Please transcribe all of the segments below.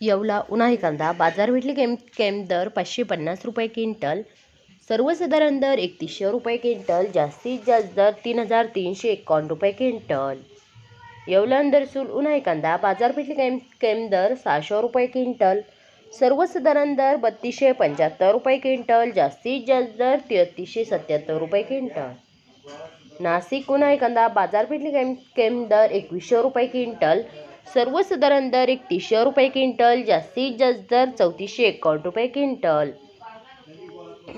येवला उन्हाळी कांदा बाजारपेठली केम केम दर पाचशे पन्नास रुपये क्विंटल. सर्वसाधारण दर एकतीसशे रुपये क्विंटल जास्तीत जास्त दर तीन हजार तीनशे एकावन्न रुपये क्विंटल. येवला दरसूल उन्हाळी कांदा बाजारपेठली केम केम दर सहाशे रुपये क्विंटल. सर्वसाधारण दर बत्तीसशे पंच्याहत्तर रुपये क्विंटल जास्तीत जास्त दर तेहतीसशे सत्याहत्तर रुपये क्विंटल. नाशिक उन्हाळी कांदा बाजारपेठली केम केम दर एकवीसशे रुपये क्विंटल. सर्वसाधारण दर एकतीसशे रुपये क्विंटल जास्तीत जास्त दर चौतीसशे एकावन्न रुपये क्विंटल.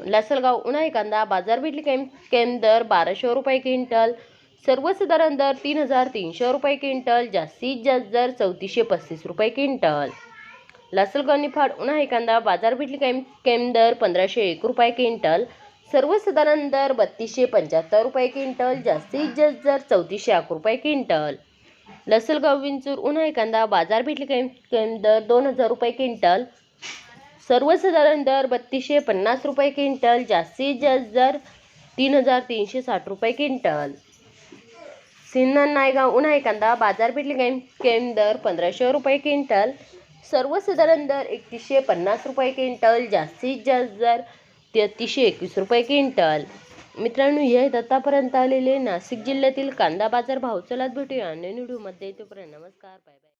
लासलगाव उन्हाळी कांदा बाजारपेठली केम केम दर बाराशे रुपये क्विंटल. सर्वसाधारण दर तीन हजार तीनशे रुपये क्विंटल जास्तीत जास्त दर चौतीसशे पस्तीस रुपये क्विंटल. लासलगाव निफाड उन्हाळी कांदा बाजारपेठली केम केम दर पंधराशे एक रुपये क्विंटल. सर्वसाधारण दर बत्तीसशे पंच्याहत्तर रुपये क्विंटल जास्तीत जास्त दर चौतीसशे अकरा रुपये क्विंटल. लसलगाव विंचूर उन्हाळी कांदा बाजारपेठ भेटली केम दर दोन हजार रुपये क्विंटल. सर्वसाधारण दर बत्तीसशे पन्नास रुपये क्विंटल जास्तीत जास्त दर तीन हजार तीनशे साठ रुपये क्विंटल. सिन्नर नायगाव उन्हाळी कांदा बाजारपेठ भेटली केम केम दर पंधराशे रुपये क्विंटल. सर्वसाधारण दर एकतीसशे पन्नास रुपये क्विंटल जास्तीत जास्त दर तेहतीसशे एकवीस रुपये क्विंटल. मित्रांनो हे दत्तापर्यंत आलेले नाशिक जिल्ह्यातील कांदा बाजार भाव. चलात भेटूया अन्य व्हिडिओमध्ये. तोपर्यंत नमस्कार बाय बाय